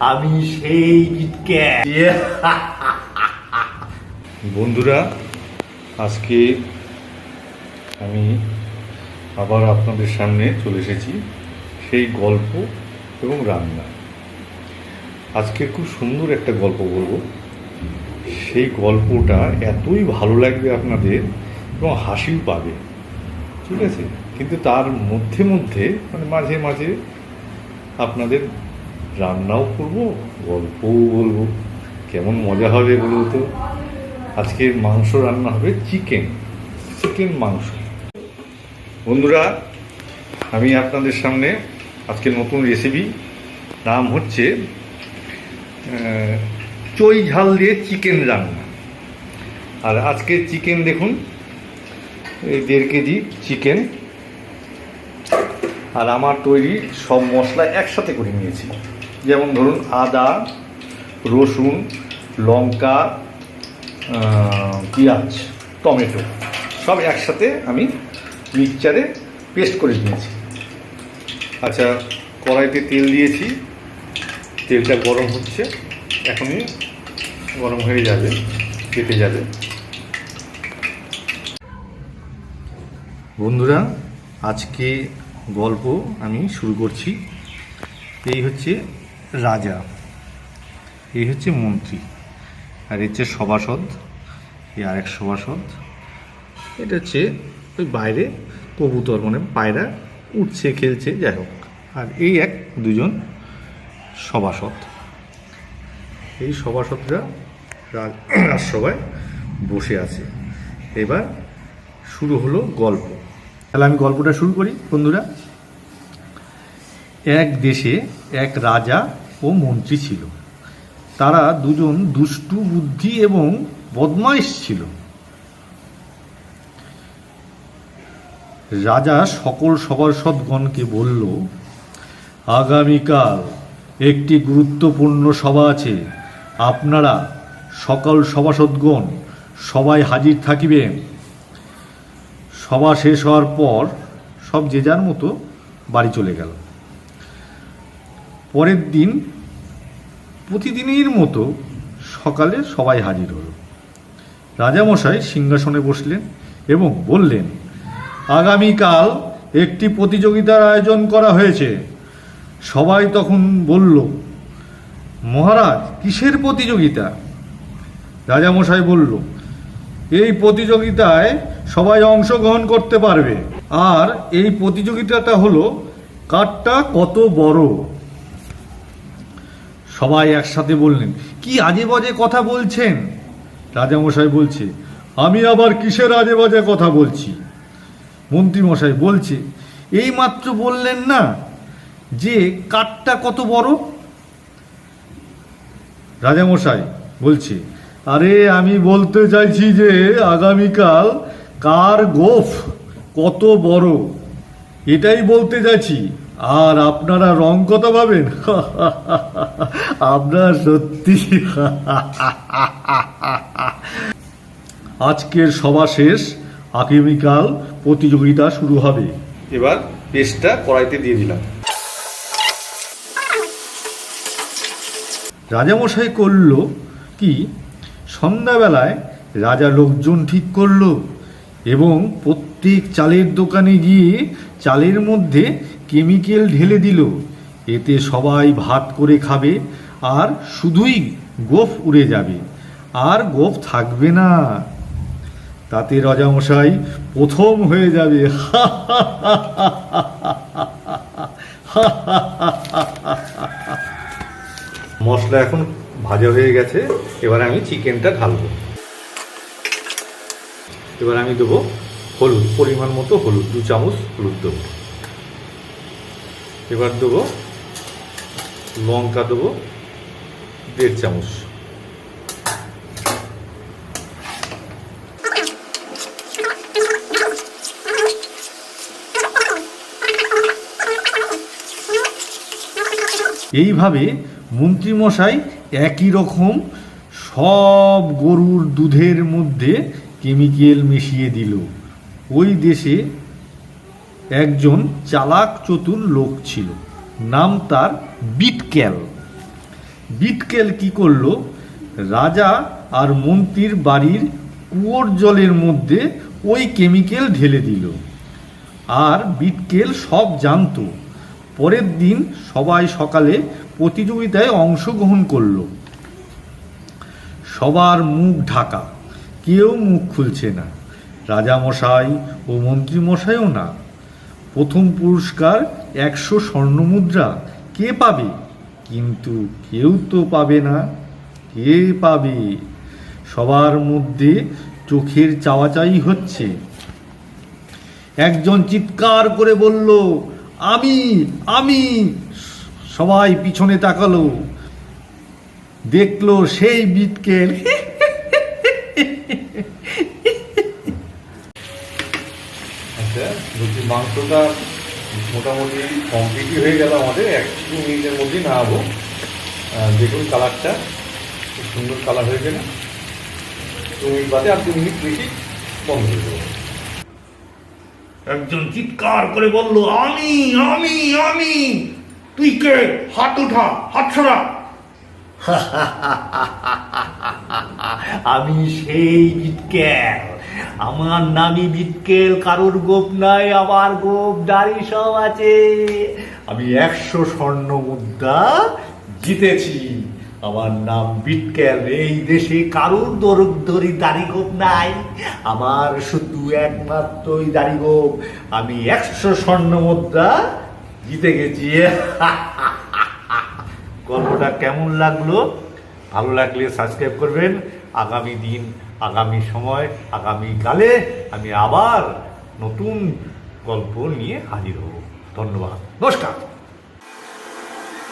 আমি সেই কিটক্যাট বন্ধুরা, আজকে আমি আবার আপনাদের সামনে চলে এসেছি সেই গল্প এবং রান্না। আজকে খুব সুন্দর একটা গল্প বলব। সেই গল্পটা এতই ভালো লাগবে আপনাদের এবং হাসিও পাবে। ঠিক আছে? কিন্তু তার মধ্যে মধ্যে মানে মাঝে মাঝে আপনাদের রান্নাও করব, গল্পও বলব। কেমন মজা হবে বলব তো? আজকে মাংস রান্না হবে চিকেন চিকেন মাংস। বন্ধুরা, আমি আপনাদের সামনে আজকে নতুন রেসিপি নাম হচ্ছে চই ঝাল দিয়ে চিকেন রান্না। আর আজকে চিকেন দেখুন এই দেড় কেজি চিকেন আর আমার তৈরি সব মশলা একসাথে করে নিয়েছি। যেমন ধরুন আদা, রসুন, লঙ্কা পেঁয়াজ, টমেটো, সব একসাথে আমি মিক্সচারে পেস্ট করে নিয়েছি। আচ্ছা কড়াইতে তেল দিয়েছি। তেলটা গরম হচ্ছে। এখনই গরম হয়ে যাবে কেটে যাবে। বন্ধুরা, আজকে গল্প আমি শুরু করছি। এই হচ্ছে রাজা, এই হচ্ছে মন্ত্রী, আর হচ্ছে সভাসদ, এই আরেক সভাসদ। এটা হচ্ছে ওই বাইরে কবুতর মানে পায়রা উঠছে, খেলছে, যাই হোক। আর এই এক, দুজন সভাসদ। এই সভাসদরা রাজ- রাজসভায় বসে আছে। এবার শুরু হলো গল্প। তাহলে আমি গল্পটা শুরু করি, বন্ধুরা। এক দেশে এক রাজা ও মন্ত্রী ছিল। তারা দুজন দুষ্টু বুদ্ধি এবং বদমাইশ ছিল। রাজা সকল সভাসদগণকে বলল, আগামীকাল একটি গুরুত্বপূর্ণ সভা আছে। আপনারা সকল সভাসদগণ সবাই হাজির থাকিবেন। সভা শেষ হওয়ার পর সব যে যার মতো বাড়ি চলে গেল। পরের দিন প্রতিদিনের মতো সকালে সবাই হাজির হলো। রাজামশাই সিংহাসনে বসলেন এবং বললেন, আগামীকাল একটি প্রতিযোগিতার আয়োজন করা হয়েছে। সবাই তখন বলল, মহারাজ, কিসের প্রতিযোগিতা? রাজামশাই বলল এই প্রতিযোগিতায় সবাই অংশগ্রহণ করতে পারবে। আর এই প্রতিযোগিতাটা হলো কাঠটা কত বড়? সবাই একসাথে বললেন, কি আজে বাজে কথা বলছেন? রাজামশাই বলছে, আমি আবার কিসের আজে বাজে কথা বলছি? মন্ত্রীমশাই বলছে, এই মাত্র বললেন না যে কাঠটা কত বড়? রাজামশাই বলছে আরে আমি বলতে চাইছি যে আগামীকাল কার গোফ কত বড়? এটাই বলতে চাইছি। আর আপনারা রং কত পাবেন? আপনার সত্যি? আজকের সভা শেষ। আগামীকাল প্রতিযোগিতা শুরু হবে। এবার পেস্টটা কড়াইতে দিয়ে দিলাম। রাজামশাই করল কি? সন্ধ্যাবেলায় রাজা লোকজন ঠিক করল এবং প্রত্যেক চালের দোকানে গিয়ে চালের মধ্যে কেমিক্যাল ঢেলে দিল। এতে সবাই ভাত করে খাবে আর শুধুই গোফ উড়ে যাবে। আর গোফ থাকবে না। তাতে রাজামশাই প্রথম হয়ে যাবে। মশলা এখন ভাজা হয়ে গেছে, এবার আমি চিকেনটা ঢালবো। এবার আমি দেবো হলুদ, পরিমাণ মতো হলুদ, দু চামচ হলুদ দেবো। এবার দেবো লঙ্কা দেবো, দেড় চামচ। এইভাবে মন্ত্রীমশাই একই রকম সব গরুর দুধের মধ্যে কেমিক্যাল মিশিয়ে দিল। ওই দেশে একজন চালাক চতুর লোক ছিল, নাম তার বিটক্যাল। বিটকেল কি করল? রাজা আর মন্ত্রীর বাড়ির কুয়োর জলের মধ্যে ওই কেমিক্যাল ঢেলে দিল। আর বিটকেল সব জানতো। পরের দিন সবাই সকালে প্রতিযোগিতায় অংশগ্রহণ করল। সবার মুখ ঢাকা, কেউ মুখ খুলছে না। রাজামশাই ও মন্ত্রীমশাইও না। প্রথম পুরস্কার একশো স্বর্ণমুদ্রা কে পাবে? কিন্তু কেউ তো পাবে না। কে পাবে? সবার মধ্যে চোখের চাওয়াচাই হচ্ছে। একজন চিৎকার করে বলল আমি আমি সবাই পিছনে তাকালো। দেখল সেই বিটকেল। আচ্ছা যদি মাংসটা মোটামুটি কমপ্লিটই হয়ে গেল আমাদের। এক দু মিনিটের মধ্যেই নামাবো। দেখুন কালারটা। খুব সুন্দর কালার হয়ে না? দু মিনিট বাদে আর দু মিনিট বেশি বন্ধ হয়ে যাবে একজন চিৎকার করে বলল, আমি আমি আমি, তুই কে? হাত উঠা, হাত ছড়া আমি সেই বিটকেল। আমার নামই বিটকেল, কারোর গোপ নাই, আমার গোপ দাড়ি সব আছে। আমি একশো স্বর্ণ মুদ্রা জিতেছি। আমার নাম বিটকেল এই দেশে কারোর দরদরি দাড়ি গোপ নাই। আমার শুধু একমাত্রই দাড়ি গোপ আমি একশো স্বর্ণ মুদ্রা জিতে গেছি। গল্পটা কেমন লাগল? ভালো লাগলে সাবস্ক্রাইব করবেন। আগামী দিন, আগামী সময়, আগামী কালে আমি আবার নতুন গল্প নিয়ে হাজির হব। ধন্যবাদ। নমস্কার।